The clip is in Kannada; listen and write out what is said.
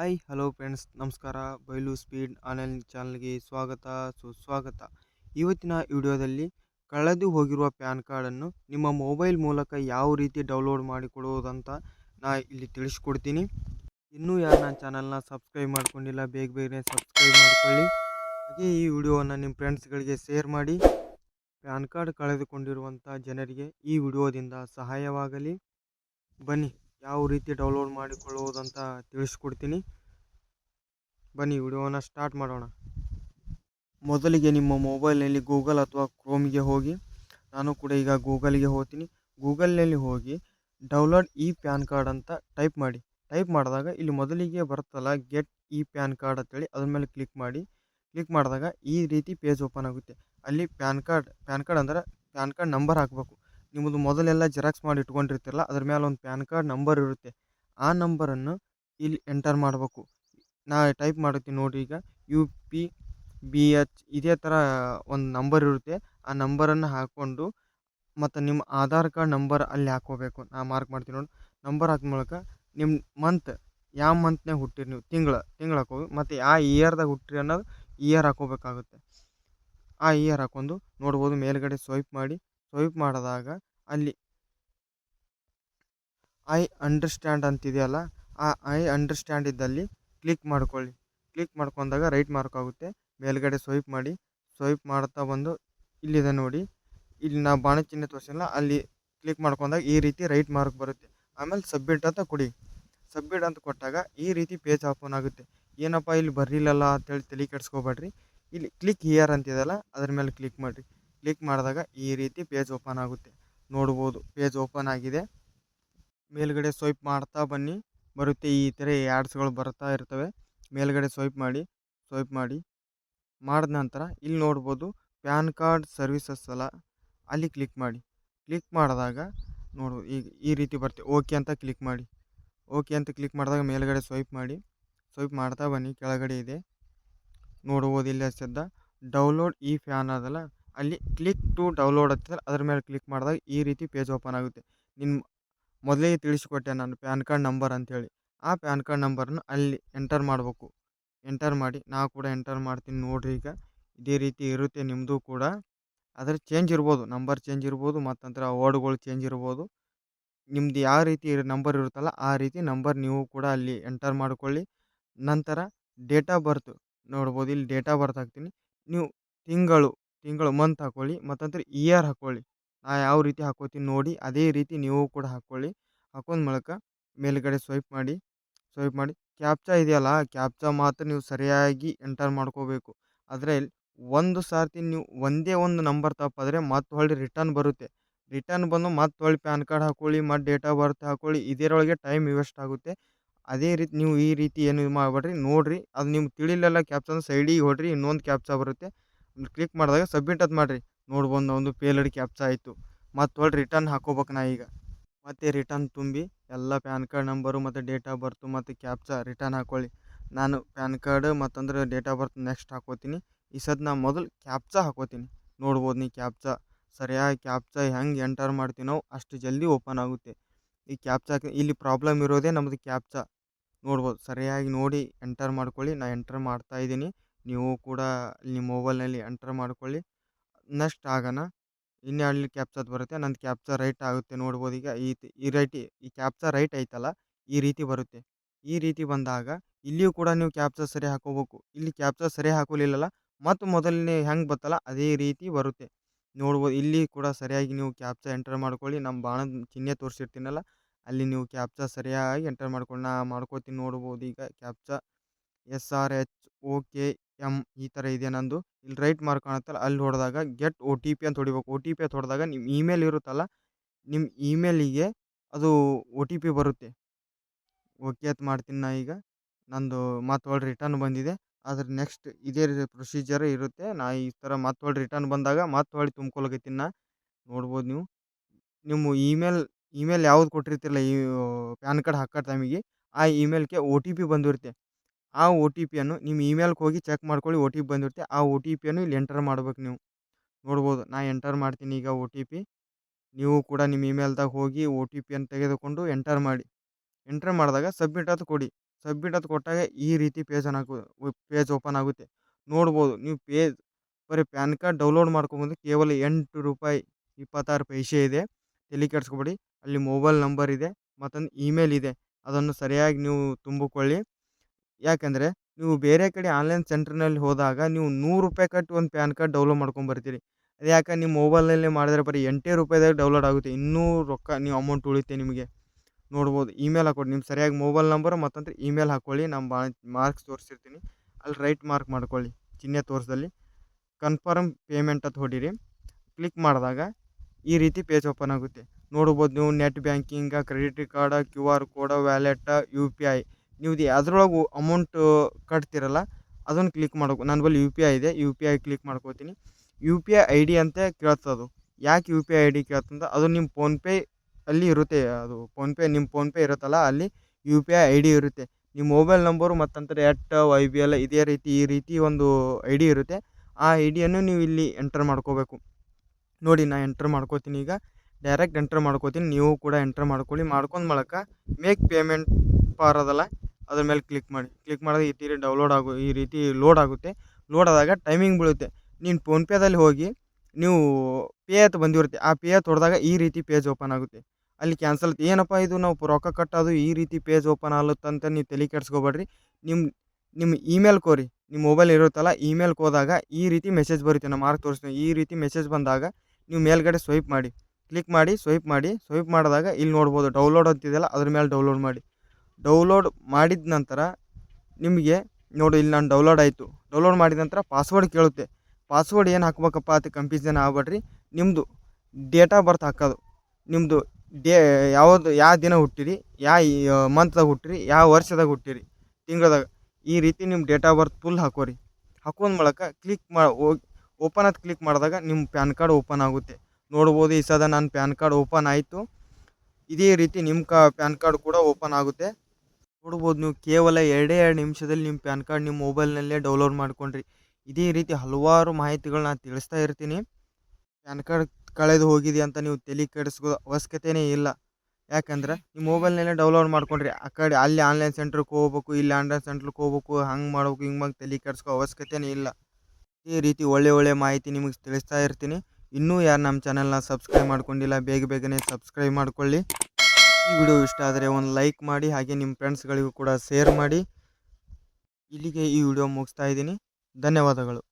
ಹಾಯ್, ಹಲೋ ಫ್ರೆಂಡ್ಸ್, ನಮಸ್ಕಾರ. ಬೈಲು ಸ್ಪೀಡ್ ಆನ್ಲೈನ್ ಚಾನಲ್ಗೆ ಸ್ವಾಗತ, ಸುಸ್ವಾಗತ. ಇವತ್ತಿನ ವಿಡಿಯೋದಲ್ಲಿ ಕಳೆದು ಹೋಗಿರುವ ಪ್ಯಾನ್ ಕಾರ್ಡನ್ನು ನಿಮ್ಮ ಮೊಬೈಲ್ ಮೂಲಕ ಯಾವ ರೀತಿ ಡೌನ್ಲೋಡ್ ಮಾಡಿಕೊಡುವುದಂತ ನಾ ಇಲ್ಲಿ ತಿಳಿಸ್ಕೊಡ್ತೀನಿ. ಇನ್ನೂ ಯಾರು ನನ್ನ ಚಾನಲ್ನ ಸಬ್ಸ್ಕ್ರೈಬ್ ಮಾಡ್ಕೊಂಡಿಲ್ಲ, ಬೇಗ ಬೇಗನೆ ಸಬ್ಸ್ಕ್ರೈಬ್ ಮಾಡ್ಕೊಳ್ಳಿ. ಹಾಗೆ ಈ ವಿಡಿಯೋವನ್ನು ನಿಮ್ಮ ಫ್ರೆಂಡ್ಸ್ಗಳಿಗೆ ಶೇರ್ ಮಾಡಿ. ಪ್ಯಾನ್ ಕಾರ್ಡ್ ಕಳೆದುಕೊಂಡಿರುವಂಥ ಜನರಿಗೆ ಈ ವಿಡಿಯೋದಿಂದ ಸಹಾಯವಾಗಲಿ. ಬನ್ನಿ. ಯಾವ ರೀತಿ ಡೌನ್ಲೋಡ್ ಮಾಡಿಕೊಳ್ಳುವುದಂತ ತಿಳಿಸ್ಕೊಡ್ತೀನಿ. ಬನ್ನಿ ವಿಡಿಯೋನ ಸ್ಟಾರ್ಟ್ ಮಾಡೋಣ. ಮೊದಲಿಗೆ ನಿಮ್ಮ ಮೊಬೈಲ್ನಲ್ಲಿ ಗೂಗಲ್ ಅಥವಾ ಕ್ರೋಮ್ಗೆ ಹೋಗಿ. ನಾನು ಕೂಡ ಈಗ ಗೂಗಲ್ಗೆ ಹೋಗ್ತೀನಿ. ಗೂಗಲ್ನಲ್ಲಿ ಹೋಗಿ ಡೌನ್ಲೋಡ್ ಇ ಪ್ಯಾನ್ ಕಾರ್ಡ್ ಅಂತ ಟೈಪ್ ಮಾಡಿ. ಟೈಪ್ ಮಾಡಿದಾಗ ಇಲ್ಲಿ ಮೊದಲಿಗೆ ಬರುತ್ತಲ್ಲ ಗೆಟ್ ಇ ಪ್ಯಾನ್ ಕಾರ್ಡ್ ಅಂತೇಳಿ ಅದ್ರ ಮೇಲೆ ಕ್ಲಿಕ್ ಮಾಡಿ. ಕ್ಲಿಕ್ ಮಾಡಿದಾಗ ಈ ರೀತಿ ಪೇಜ್ ಓಪನ್ ಆಗುತ್ತೆ. ಅಲ್ಲಿ ಪ್ಯಾನ್ ಕಾರ್ಡ್ ಪ್ಯಾನ್ ಕಾರ್ಡ್ ಅಂದ್ರೆ ಪ್ಯಾನ್ ಕಾರ್ಡ್ ನಂಬರ್ ಹಾಕಬೇಕು. ನಿಮ್ಮದು ಮೊದಲೆಲ್ಲ ಜೆರಾಕ್ಸ್ ಮಾಡಿ ಇಟ್ಕೊಂಡಿರ್ತೀರಲ್ಲ, ಅದ್ರ ಮೇಲೆ ಒಂದು ಪ್ಯಾನ್ ಕಾರ್ಡ್ ನಂಬರ್ ಇರುತ್ತೆ. ಆ ನಂಬರನ್ನು ಇಲ್ಲಿ ಎಂಟರ್ ಮಾಡಬೇಕು. ನಾ ಟೈಪ್ ಮಾಡುತ್ತೀನಿ ನೋಡಿ ಈಗ, ಯು ಪಿ ಬಿ ಎಚ್ ಇದೇ ಥರ ಒಂದು ನಂಬರ್ ಇರುತ್ತೆ. ಆ ನಂಬರನ್ನು ಹಾಕ್ಕೊಂಡು ಮತ್ತು ನಿಮ್ಮ ಆಧಾರ್ ಕಾರ್ಡ್ ನಂಬರ್ ಅಲ್ಲಿ ಹಾಕೋಬೇಕು ನಾ ಮಾರ್ಕ್ ಮಾಡ್ತೀನಿ ನೋಡಿ. ನಂಬರ್ ಹಾಕಿದ ಮೂಲಕ ನಿಮ್ಮ ಮಂತ್ ಯಾವ ಮಂತ್ನಾಗ ಹುಟ್ಟಿರಿ ನೀವು? ತಿಂಗಳ, ತಿಂಗಳು ಹಾಕೋದು ಮತ್ತು ಯಾವ ಇಯರ್ದಾಗ ಹುಟ್ಟಿರಿ ಅನ್ನೋದು ಇಯರ್ ಹಾಕೋಬೇಕಾಗುತ್ತೆ. ಆ ಇಯರ್ ಹಾಕ್ಕೊಂಡು ನೋಡ್ಬೋದು ಮೇಲ್ಗಡೆ ಸ್ವೈಪ್ ಮಾಡಿ. ಸ್ವೈಪ್ ಮಾಡಿದಾಗ ಅಲ್ಲಿ ಐ ಅಂಡರ್ಸ್ಟ್ಯಾಂಡ್ ಅಂತಿದೆಯಲ್ಲ, ಆ ಐ ಅಂಡರ್ಸ್ಟ್ಯಾಂಡ್ ಇದ್ದಲ್ಲಿ ಕ್ಲಿಕ್ ಮಾಡ್ಕೊಳ್ಳಿ. ಕ್ಲಿಕ್ ಮಾಡ್ಕೊಂಡಾಗ ರೈಟ್ ಮಾರ್ಕ್ ಆಗುತ್ತೆ. ಮೇಲ್ಗಡೆ ಸ್ವೈಪ್ ಮಾಡಿ. ಸ್ವೈಪ್ ಮಾಡ್ತಾ ಬಂದು ಇಲ್ಲಿದೆ ನೋಡಿ. ಇಲ್ಲಿ ನಾವು ಬಾಣ ಚಿಹ್ನೆ ತೋರಿಸಿಲ್ಲ ಅಲ್ಲಿ ಕ್ಲಿಕ್ ಮಾಡ್ಕೊಂಡಾಗ ಈ ರೀತಿ ರೈಟ್ ಮಾರ್ಕ್ ಬರುತ್ತೆ. ಆಮೇಲೆ ಸಬ್ಮಿಟ್ ಅಂತ ಕೊಡಿ. ಸಬ್ಮಿಟ್ ಅಂತ ಕೊಟ್ಟಾಗ ಈ ರೀತಿ ಪೇಜ್ ಓಪನ್ ಆಗುತ್ತೆ. ಏನಪ್ಪ, ಇಲ್ಲಿ ಬರಲಿಲ್ಲಲ್ಲ ಅಂತೇಳಿ ತಲೆ ಕೆಡಿಸ್ಕೋಬೇಡ್ರಿ. ಇಲ್ಲಿ ಕ್ಲಿಕ್ ಹಿಯರ್ ಅಂತಿದೆಯಲ್ಲ, ಅದ್ರ ಮೇಲೆ ಕ್ಲಿಕ್ ಮಾಡಿರಿ. ಕ್ಲಿಕ್ ಮಾಡಿದಾಗ ಈ ರೀತಿ ಪೇಜ್ ಓಪನ್ ಆಗುತ್ತೆ. ನೋಡ್ಬೋದು ಪೇಜ್ ಓಪನ್ ಆಗಿದೆ. ಮೇಲ್ಗಡೆ ಸ್ವೈಪ್ ಮಾಡ್ತಾ ಬನ್ನಿ. ಬರುತ್ತೆ ಈ ಥರ ಆ್ಯಡ್ಸ್ಗಳು ಬರ್ತಾ ಇರ್ತವೆ. ಮೇಲ್ಗಡೆ ಸ್ವೈಪ್ ಮಾಡಿ ಸ್ವೈಪ್ ಮಾಡಿ. ಮಾಡಿದ ನಂತರ ಇಲ್ಲಿ ನೋಡ್ಬೋದು, ಪ್ಯಾನ್ ಕಾರ್ಡ್ ಸರ್ವಿಸಸ್ ಅಲ್ಲ ಅಲ್ಲಿ ಕ್ಲಿಕ್ ಮಾಡಿ. ಕ್ಲಿಕ್ ಮಾಡಿದಾಗ ನೋಡು ಈಗ ಈ ರೀತಿ ಬರುತ್ತೆ. ಓಕೆ ಅಂತ ಕ್ಲಿಕ್ ಮಾಡಿ. ಓಕೆ ಅಂತ ಕ್ಲಿಕ್ ಮಾಡಿದಾಗ ಮೇಲ್ಗಡೆ ಸ್ವೈಪ್ ಮಾಡಿ. ಸ್ವೈಪ್ ಮಾಡ್ತಾ ಬನ್ನಿ, ಕೆಳಗಡೆ ಇದೆ. ನೋಡ್ಬೋದು, ಇಲ್ಲಿ ಸದ್ದ ಡೌನ್ಲೋಡ್ ಈ ಫ್ಯಾನ್ ಅದಲ್ಲ. ಅಲ್ಲಿ ಕ್ಲಿಕ್ ಟು ಡೌನ್ಲೋಡ್ ಅಂತ ಅದ್ರ ಮೇಲೆ ಕ್ಲಿಕ್ ಮಾಡಿದಾಗ ಈ ರೀತಿ ಪೇಜ್ ಓಪನ್ ಆಗುತ್ತೆ. ನಿಮ್ಮ ಮೊದಲೇ ತಿಳಿಸಿಕೊಟ್ಟೆ ನಾನು ಪ್ಯಾನ್ ಕಾರ್ಡ್ ನಂಬರ್ ಅಂಥೇಳಿ ಆ ಪ್ಯಾನ್ ಕಾರ್ಡ್ ನಂಬರನ್ನು ಅಲ್ಲಿ ಎಂಟರ್ ಮಾಡಬೇಕು. ಎಂಟರ್ ಮಾಡಿ, ನಾವು ಕೂಡ ಎಂಟರ್ ಮಾಡ್ತೀನಿ ನೋಡಿರಿ ಈಗ. ಇದೇ ರೀತಿ ಇರುತ್ತೆ ನಿಮ್ಮದು ಕೂಡ. ಅದರ ಚೇಂಜ್ ಇರ್ಬೋದು, ನಂಬರ್ ಚೇಂಜ್ ಇರ್ಬೋದು ಮತ್ತು ನಂತರ ವರ್ಡ್ಗಳು ಚೇಂಜ್ ಇರ್ಬೋದು. ನಿಮ್ದು ಯಾವ ರೀತಿ ನಂಬರ್ ಇರುತ್ತಲ್ಲ ಆ ರೀತಿ ನಂಬರ್ ನೀವು ಕೂಡ ಅಲ್ಲಿ ಎಂಟರ್ ಮಾಡಿಕೊಳ್ಳಿ. ನಂತರ ಡೇಟ್ ಆಫ್ ಬರ್ತ್ ನೋಡ್ಬೋದು, ಇಲ್ಲಿ ಡೇಟ್ ಆಫ್ ಬರ್ತ್ ಹಾಕ್ತೀನಿ. ನೀವು ತಿಂಗಳು ತಿಂಗಳು ಮಂತ್ ಹಾಕ್ಕೊಳ್ಳಿ ಮತ್ತಂದ್ರೆ ಇಯರ್ ಹಾಕ್ಕೊಳ್ಳಿ ನಾ ಯಾವ ರೀತಿ ಹಾಕೋತೀನಿ ನೋಡಿ, ಅದೇ ರೀತಿ ನೀವು ಕೂಡ ಹಾಕ್ಕೊಳ್ಳಿ ಹಾಕೊಂಡ ಮೂಲಕ ಮೇಲ್ಗಡೆ ಸ್ವೈಪ್ ಮಾಡಿ ಸ್ವೈಪ್ ಮಾಡಿ. ಕ್ಯಾಪ್ಚಾ ಇದೆಯಲ್ಲ ಕ್ಯಾಪ್ಚಾ ಮಾತ್ರ ನೀವು ಸರಿಯಾಗಿ ಎಂಟರ್ ಮಾಡ್ಕೋಬೇಕು. ಆದರೆ ಒಂದು ಸಾರ್ತಿ ನೀವು ಒಂದೇ ಒಂದು ನಂಬರ್ ತಪ್ಪಾದರೆ ಮತ್ತೆ ಹೊಳ್ಳಿ ರಿಟರ್ನ್ ಬರುತ್ತೆ. ರಿಟರ್ನ್ ಬಂದು ಮತ್ತೆ ಹೊಳ್ಳಿ ಪ್ಯಾನ್ ಕಾರ್ಡ್ ಹಾಕ್ಕೊಳ್ಳಿ ಮತ್ತು ಡೇಟ್ ಆಫ್ ಬರ್ತ್ ಹಾಕೊಳ್ಳಿ, ಇದರೊಳಗೆ ಟೈಮ್ ವೇಸ್ಟ್ ಆಗುತ್ತೆ. ಅದೇ ರೀತಿ ನೀವು ಈ ರೀತಿ ಏನು ಇದು ಮಾಡಬೇಡ್ರಿ, ನೋಡಿರಿ. ಅದು ನಿಮ್ಗೆ ತಿಳಿಲಿಲ್ಲ ಕ್ಯಾಪ್ಚಾ ಸೈಡಿಗೆ ಹೊಡ್ರಿ, ಇನ್ನೊಂದು ಕ್ಯಾಪ್ಚಾ ಬರುತ್ತೆ. ಕ್ಲಿಕ್ ಮಾಡಿದಾಗ ಸಬ್ಮಿಟ್ ಅದು ಮಾಡಿರಿ. ನೋಡ್ಬೋದು ಒಂದು ಫೇಲ್ಡ್ ಕ್ಯಾಪ್ಚಾ ಆಯಿತು. ಮತ್ತು ಹೊಳ್ಳಿ ರಿಟರ್ನ್ ಹಾಕೋಬೇಕು ನಾ ಈಗ. ಮತ್ತು ರಿಟರ್ನ್ ತುಂಬಿ ಎಲ್ಲ ಪ್ಯಾನ್ ಕಾರ್ಡ್ ನಂಬರು ಮತ್ತು ಡೇಟ್ ಆಫ್ ಬರ್ತು ಮತ್ತು ಕ್ಯಾಪ್ಚಾ ರಿಟರ್ನ್ ಹಾಕೊಳ್ಳಿ. ನಾನು ಪ್ಯಾನ್ ಕಾರ್ಡ್ ಮತ್ತಂದ್ರೆ ಡೇಟ್ ಆಫ್ ಬರ್ತ್ ನೆಕ್ಸ್ಟ್ ಹಾಕೋತೀನಿ. ಈ ಸದ್ ನಾ ಮೊದಲು ಕ್ಯಾಪ್ಚಾ ಹಾಕೋತೀನಿ. ನೋಡ್ಬೋದು ನೀ ಕ್ಯಾಪ್ಚಾ ಸರಿಯಾಗಿ ಕ್ಯಾಪ್ಚಾ ಹೆಂಗೆ ಎಂಟರ್ ಮಾಡ್ತೀನೋ ಅಷ್ಟು ಜಲ್ದಿ ಓಪನ್ ಆಗುತ್ತೆ. ಈ ಕ್ಯಾಪ್ಚಾ ಇಲ್ಲಿ ಪ್ರಾಬ್ಲಮ್ ಇರೋದೇ ನಮ್ಮದು ಕ್ಯಾಪ್ಚಾ ನೋಡ್ಬೋದು, ಸರಿಯಾಗಿ ನೋಡಿ ಎಂಟರ್ ಮಾಡ್ಕೊಳ್ಳಿ. ನಾ ಎಂಟರ್ ಮಾಡ್ತಾ ಇದ್ದೀನಿ. ನೀವು ಕೂಡ ನಿಮ್ಮ ಮೊಬೈಲ್ನಲ್ಲಿ ಎಂಟರ್ ಮಾಡ್ಕೊಳ್ಳಿ. ನೆಕ್ಸ್ಟ್ ಆಗೋಣ. ಇನ್ನೇ ಅಲ್ಲಿ ಕ್ಯಾಪ್ಚರ್ ಬರುತ್ತೆ. ನಂದು ಕ್ಯಾಪ್ಚಾ ರೈಟ್ ಆಗುತ್ತೆ. ನೋಡ್ಬೋದು ಈಗ ಈ ಈ ರೈಟಿ ಈ ಕ್ಯಾಪ್ಚಾ ರೈಟ್ ಐತಲ್ಲ, ಈ ರೀತಿ ಬರುತ್ತೆ. ಈ ರೀತಿ ಬಂದಾಗ ಇಲ್ಲಿಯೂ ಕೂಡ ನೀವು ಕ್ಯಾಪ್ಚಾ ಸರಿ ಹಾಕೋಬೇಕು. ಇಲ್ಲಿ ಕ್ಯಾಪ್ಚಾ ಸರಿ ಹಾಕೋಲಿಲ್ಲಲ್ಲ, ಮತ್ತು ಮೊದಲನೇ ಹೆಂಗೆ ಬತ್ತಲ್ಲ, ಅದೇ ರೀತಿ ಬರುತ್ತೆ. ನೋಡ್ಬೋದು, ಇಲ್ಲಿ ಕೂಡ ಸರಿಯಾಗಿ ನೀವು ಕ್ಯಾಪ್ಚಾ ಎಂಟರ್ ಮಾಡ್ಕೊಳ್ಳಿ. ನಮ್ಮ ಬಾಣದ ಚಿಹ್ನೆ ತೋರಿಸಿರ್ತೀನಲ್ಲ, ಅಲ್ಲಿ ನೀವು ಕ್ಯಾಪ್ಚಾ ಸರಿಯಾಗಿ ಎಂಟರ್ ಮಾಡ್ಕೊಂಡು ನಾ ಮಾಡ್ಕೋತೀನಿ ನೋಡ್ಬೋದು ಈಗ captcha S, R, H, O, K M ಈ ಥರ ಇದೆ ನಂದು. ಇಲ್ಲಿ ರೈಟ್ ಮಾರ್ಕ್ ಕಾಣುತ್ತಲ್ಲ, ಅಲ್ಲಿ ಹೊಡೆದಾಗ ಗೆಟ್ ಒ ಟಿ ಪಿ ಅಂತ ಹೊಡಿಬೇಕು. ಒ ಟಿ ಪಿ ಅಂತ ಹೊಡೆದಾಗ ನಿಮ್ಮ ಇಮೇಲ್ ಇರುತ್ತಲ್ಲ ನಿಮ್ಮ ಇಮೇಲಿಗೆ ಅದು ಒ ಟಿ ಪಿ ಬರುತ್ತೆ. ಓಕೆ ಅಂತ ಮಾಡ್ತೀನಿ ನಾ ಈಗ. ನಂದು ಮತ್ತೆ ಹೊಳ್ಳಿ ರಿಟರ್ನ್ ಬಂದಿದೆ. ಆದರೆ ನೆಕ್ಸ್ಟ್ ಇದೇ ರೀತಿ ಪ್ರೊಸೀಜರ್ ಇರುತ್ತೆ. ನಾ ಈ ಥರ ಮತ್ತೆ ಹೊಳ್ಳಿ ರಿಟರ್ನ್ ಬಂದಾಗ ಮತ್ತೆ ಹೊಳ್ಳಿ ತುಂಬ್ಕೊಳಕತ್ತೀನಿ ನಾ. ನೋಡ್ಬೋದು ನೀವು. ನಿಮ್ಮ ಇಮೇಲ್ ಇಮೇಲ್ ಯಾವ್ದು ಕೊಟ್ಟಿರ್ತಿರಲ್ಲ, ಈ, ಪ್ಯಾನ್ ಕಾರ್ಡ್ ಹಾಕೋ ಟೈಮಿಗೆ, ಆ ಇಮೇಲ್ಗೆ ಒ ಟಿ ಪಿ ಬಂದಿರುತ್ತೆ. ಆ ಒ ಟಿ ಪಿಯನ್ನು ನಿಮ್ಮ ಇಮೇಲ್ಗೆ ಹೋಗಿ ಚೆಕ್ ಮಾಡ್ಕೊಳ್ಳಿ ಒ ಟಿ ಪಿ ಬಂದಿರುತ್ತೆ. ಆ ಒ ಟಿ ಪಿಯನ್ನು ಇಲ್ಲಿ ಎಂಟರ್ ಮಾಡ್ಬೇಕು ನೀವು. ನೋಡ್ಬೋದು, ನಾ ಎಂಟರ್ ಮಾಡ್ತೀನಿ ಈಗ ಒ ಟಿ ಪಿ ನೀವು ಕೂಡ ನಿಮ್ಮ ಇಮೇಲ್ದಾಗ ಹೋಗಿ ಒ ಟಿ ಪಿಯನ್ನು ತೆಗೆದುಕೊಂಡು ಎಂಟರ್ ಮಾಡಿ. ಎಂಟರ್ ಮಾಡಿದಾಗ ಸಬ್ಮಿಟ್ ಅದು ಕೊಡಿ. ಸಬ್ಮಿಟ್ ಅದು ಕೊಟ್ಟಾಗ ಈ ರೀತಿ ಪೇಜ್ ಅನ್ನಾಗು ಪೇಜ್ ಓಪನ್ ಆಗುತ್ತೆ. ನೋಡ್ಬೋದು, ನೀವು ಪೇಜ್, ಬರೀ ಪ್ಯಾನ್ ಕಾರ್ಡ್ ಡೌನ್ಲೋಡ್ ಮಾಡ್ಕೊಬಂದು ಕೇವಲ ಎಂಟು ರೂಪಾಯಿ, ಇಪ್ಪತ್ತಾರು ಪೈಸೆ ಇದೆ. ತಲೆ ಕೆಡಿಸ್ಕೊಬೇಡಿ. ಅಲ್ಲಿ ಮೊಬೈಲ್ ನಂಬರ್ ಇದೆ, ಮತ್ತೊಂದು ಇಮೇಲ್ ಇದೆ. ಅದನ್ನು ಸರಿಯಾಗಿ ನೀವು ತುಂಬಿಕೊಳ್ಳಿ. ಯಾಕಂದರೆ ನೀವು ಬೇರೆ ಕಡೆ ಆನ್ಲೈನ್ ಸೆಂಟ್ರ್ನಲ್ಲಿ ಹೋದಾಗ ನೀವು ನೂರು ರೂಪಾಯಿ ಕಟ್ಟಿ ಒಂದು ಪ್ಯಾನ್ ಕಾರ್ಡ್ ಡೌನ್ಲೋಡ್ ಮಾಡ್ಕೊಂಬರ್ತೀರಿ ಅದು ಯಾಕೆ ನಿಮ್ಮ ಮೊಬೈಲ್ನಲ್ಲೇ ಮಾಡಿದ್ರೆ ಬರೀ ಎಂಟೇ ರೂಪಾಯಿದಾಗ ಡೌನ್ಲೋಡ್ ಆಗುತ್ತೆ. ಇನ್ನೂ ರೊಕ್ಕ ನೀವು ಅಮೌಂಟ್ ಉಳಿತೆ ನಿಮಗೆ. ನೋಡ್ಬೋದು. ಇಮೇಲ್ ಹಾಕ್ಕೊಡಿ ನಿಮ್ಮ ಸರಿಯಾಗಿ ಮೊಬೈಲ್ ನಂಬರ್ ಮತ್ತಂದ್ರೆ ಇಮೇಲ್ ಹಾಕ್ಕೊಳ್ಳಿ ನಮ್ಮ ಬಾ ಮಾರ್ಕ್ಸ್ ತೋರಿಸಿರ್ತೀನಿ. ಅಲ್ಲಿ ರೈಟ್ ಮಾರ್ಕ್ ಮಾಡ್ಕೊಳ್ಳಿ. ಚಿಹ್ನೆ ತೋರಿಸ್ದಲ್ಲಿ. ಕನ್ಫರ್ಮ್ ಪೇಮೆಂಟ್ ಅಂತ ಹೊಡೀರಿ. ಕ್ಲಿಕ್ ಮಾಡಿದಾಗ ಈ ರೀತಿ ಪೇಜ್ ಓಪನ್ ಆಗುತ್ತೆ. ನೋಡ್ಬೋದು ನೀವು net banking, credit card, Q R code wallet U P I ನೀವು ಅದ್ರೊಳಗೆ ಅಮೌಂಟು ಕಟ್ತಿರಲ್ಲ, ಅದನ್ನು ಕ್ಲಿಕ್ ಮಾಡ್ಕೊ ನನ್ನ ಬಳಿ ಯು ಪಿ ಐ ಇದೆ ಯು ಪಿ ಐ ಕ್ಲಿಕ್ ಮಾಡ್ಕೋತೀನಿ. U P I I D ಅಂತ ಕೇಳ್ತದು ಯಾಕೆ U P I I D ಕೇಳ್ತಂದ್ರೆ ಅದು ನಿಮ್ಮ ಫೋನ್ಪೇ ಅಲ್ಲಿ ಇರುತ್ತೆ, ಅದು ಫೋನ್ಪೇ ನಿಮ್ಮ ಫೋನ್ಪೇ ಇರುತ್ತಲ್ಲ, ಅಲ್ಲಿ U P I I D ಇರುತ್ತೆ. ನಿಮ್ಮ ಮೊಬೈಲ್ ನಂಬರು ಮತ್ತಂತಾರೆ ಎಟ್ ವೈ ಬಿ ಎಲ್ ಇದೇ ರೀತಿ, ಈ ರೀತಿ ಒಂದು ಐ ಡಿ ಇರುತ್ತೆ. ಆ ಐ ಡಿಯನ್ನು ನೀವು ಇಲ್ಲಿ ಎಂಟರ್ ಮಾಡ್ಕೋಬೇಕು. ನೋಡಿ, ನಾ ಎಂಟರ್ ಮಾಡ್ಕೋತೀನಿ ಈಗ. ಡೈರೆಕ್ಟ್ ಎಂಟರ್ ಮಾಡ್ಕೋತೀನಿ. ನೀವು ಕೂಡ ಎಂಟರ್ ಮಾಡ್ಕೊಳ್ಳಿ. ಮಾಡ್ಕೊಂಡ್ ಮೂಲಕ ಮೇಕ್ ಪೇಮೆಂಟ್ ಪಾರದಲ್ಲ ಅದ್ರ ಮೇಲೆ ಕ್ಲಿಕ್ ಮಾಡಿ ಕ್ಲಿಕ್ ಮಾಡಿದಾಗ ಈ ರೀತಿ ಡೌನ್ಲೋಡ್ ಆಗೋ, ಈ ರೀತಿ ಲೋಡ್ ಆಗುತ್ತೆ. ಲೋಡ್ ಆದಾಗ ಟೈಮಿಂಗ್ ಬೀಳುತ್ತೆ. ನೀನು ಫೋನ್ಪೇದಲ್ಲಿ ಹೋಗಿ, ನೀವು ಪೇ ಅಂತ ಬಂದಿರುತ್ತೆ. ಆ ಪೇ ತೊಡೆದಾಗ ಈ ರೀತಿ ಪೇಜ್ ಓಪನ್ ಆಗುತ್ತೆ. ಅಲ್ಲಿ ಕ್ಯಾನ್ಸಲ್ ಏನಪ್ಪ ಇದು? ನಾವು ರೊಕ್ಕ ಕಟ್ಟೋದು ಈ ರೀತಿ ಪೇಜ್ ಓಪನ್ ಆಗುತ್ತಂತ ನೀವು ತಲೆ ಕೆಡ್ಸ್ಕೊಬೇಡ್ರಿ. ನಿಮ್ಮ ನಿಮ್ಮ ಇಮೇಲ್ ಕೋರಿ ನಿಮ್ಮ ಮೊಬೈಲ್ ಇರುತ್ತಲ್ಲ ಇಮೇಲ್ಗೆ ಹೋದಾಗ ಈ ರೀತಿ ಮೆಸೇಜ್ ಬರುತ್ತೆ. ನಮ್ಮ ಮಾರ್ಕ್ ತೋರಿಸ್ತೀನಿ. ಈ ರೀತಿ ಮೆಸೇಜ್ ಬಂದಾಗ ನೀವು ಮೇಲ್ಗಡೆ ಸ್ವೈಪ್ ಮಾಡಿ. ಕ್ಲಿಕ್ ಮಾಡಿ ಸ್ವೈಪ್ ಮಾಡಿ ಸ್ವೈಪ್ ಮಾಡಿದಾಗ ಇಲ್ಲಿ ನೋಡ್ಬೋದು. ಡೌನ್ಲೋಡ್ ಅಂತಿದೆಯಲ್ಲ, ಅದ್ರ ಮೇಲೆ ಡೌನ್ಲೋಡ್ ಮಾಡಿ. ಡೌನ್ಲೋಡ್ ಮಾಡಿದ ನಂತರ ನಿಮಗೆ ನೋಡಿ, ಇಲ್ಲಿ ನಾನು ಡೌನ್ಲೋಡ್ ಆಯಿತು. ಡೌನ್ಲೋಡ್ ಮಾಡಿದ ನಂತರ ಪಾಸ್ವರ್ಡ್ ಕೇಳುತ್ತೆ. ಪಾಸ್ವರ್ಡ್ ಏನು ಹಾಕ್ಬೇಕಪ್ಪ ಅಂತ ಕನ್ಫ್ಯೂಷನ್ ಆಗಬೇಡ್ರಿ. ನಿಮ್ಮದು ಡೇಟ್ ಆಫ್ ಬರ್ತ್ ಹಾಕೋದು. ನಿಮ್ಮದು ಡೇ, ಯಾವುದು, ಯಾವ ದಿನ ಹುಟ್ಟಿರಿ ಯಾವ ಮಂತ್ದಾಗ ಹುಟ್ಟಿರಿ, ಯಾವ ವರ್ಷದಾಗ ಹುಟ್ಟಿರಿ, ತಿಂಗಳದಾಗ. ಈ ರೀತಿ ನಿಮ್ಮ ಡೇಟ್ ಆಫ್ ಬರ್ತ್ ಫುಲ್ ಹಾಕೋರಿ. ಹಾಕೋದ ಮೂಲಕ ಕ್ಲಿಕ್ ಮಾ ಹೋಗಿ ಓಪನ್ ಅಂತ ಕ್ಲಿಕ್ ಮಾಡಿದಾಗ ನಿಮ್ಮ ಪ್ಯಾನ್ ಕಾರ್ಡ್ ಓಪನ್ ಆಗುತ್ತೆ. ನೋಡ್ಬೋದು ಈ ಸದ ನನ್ನ ಪ್ಯಾನ್ ಕಾರ್ಡ್ ಓಪನ್ ಆಯಿತು. ಇದೇ ರೀತಿ ನಿಮ್ಮ ಕಾ ಪ್ಯಾನ್ ಕಾರ್ಡ್ ಕೂಡ ಓಪನ್ ಆಗುತ್ತೆ. ನೋಡ್ಬೋದು ನೀವು ಕೇವಲ ಎರಡೇ ಎರಡು ನಿಮಿಷದಲ್ಲಿ ನಿಮ್ಮ ಪ್ಯಾನ್ ಕಾರ್ಡ್ ನಿಮ್ಮ ಮೊಬೈಲ್ನಲ್ಲೇ ಡೌನ್ಲೋಡ್ ಮಾಡ್ಕೊಂಡ್ರಿ. ಇದೇ ರೀತಿ ಹಲವಾರು ಮಾಹಿತಿಗಳನ್ನ ತಿಳಿಸ್ತಾ ಇರ್ತೀನಿ. ಪ್ಯಾನ್ ಕಾರ್ಡ್ ಕಳೆದು ಹೋಗಿದೆ ಅಂತ ನೀವು ತಲೆ ಕೆಡಿಸ್ಕೋ ಅವಶ್ಯಕತೆಯೇ ಇಲ್ಲ. ಯಾಕಂದ್ರೆ ನಿಮ್ಮ ಮೊಬೈಲ್ನಲ್ಲೇ ಡೌನ್ಲೋಡ್ ಮಾಡ್ಕೊಂಡ್ರಿ. ಆ ಕಡೆ ಅಲ್ಲಿ ಆನ್ಲೈನ್ ಸೆಂಟ್ರಿಗೆ ಹೋಗ್ಬೇಕು, ಇಲ್ಲಿ ಆನ್ಲೈನ್ ಸೆಂಟ್ರಿಗೆ ಹೋಗ್ಬೇಕು, ಹಂಗೆ ಮಾಡ್ಬೇಕು, ಹಿಂಗೆ ಮಾಡಿ ತಲೆ ಕೆಡಿಸ್ಕೋ ಅವಶ್ಯಕತೆಯೇ ಇಲ್ಲ. ಇದೇ ರೀತಿ ಒಳ್ಳೆ ಒಳ್ಳೆ ಮಾಹಿತಿ ನಿಮಗೆ ತಿಳಿಸ್ತಾ ಇರ್ತೀನಿ. ಇನ್ನೂ ಯಾರು ನಮ್ಮ ಚಾನಲ್ನ ಸಬ್ಸ್ಕ್ರೈಬ್ ಮಾಡ್ಕೊಂಡಿಲ್ಲ, ಬೇಗ ಬೇಗನೆ ಸಬ್ಸ್ಕ್ರೈಬ್ ಮಾಡ್ಕೊಳ್ಳಿ. ಈ ವಿಡಿಯೋ ಇಷ್ಟ ಆದರೆ ಒಂದು ಲೈಕ್ ಮಾಡಿ ಹಾಗೆ ನಿಮ್ಮ ಫ್ರೆಂಡ್ಸ್ಗಳಿಗೂ ಕೂಡ ಶೇರ್ ಮಾಡಿ. ಇಲ್ಲಿಗೆ ಈ ವಿಡಿಯೋ ಮುಗಿಸ್ತಾ ಇದ್ದೀನಿ. ಧನ್ಯವಾದಗಳು.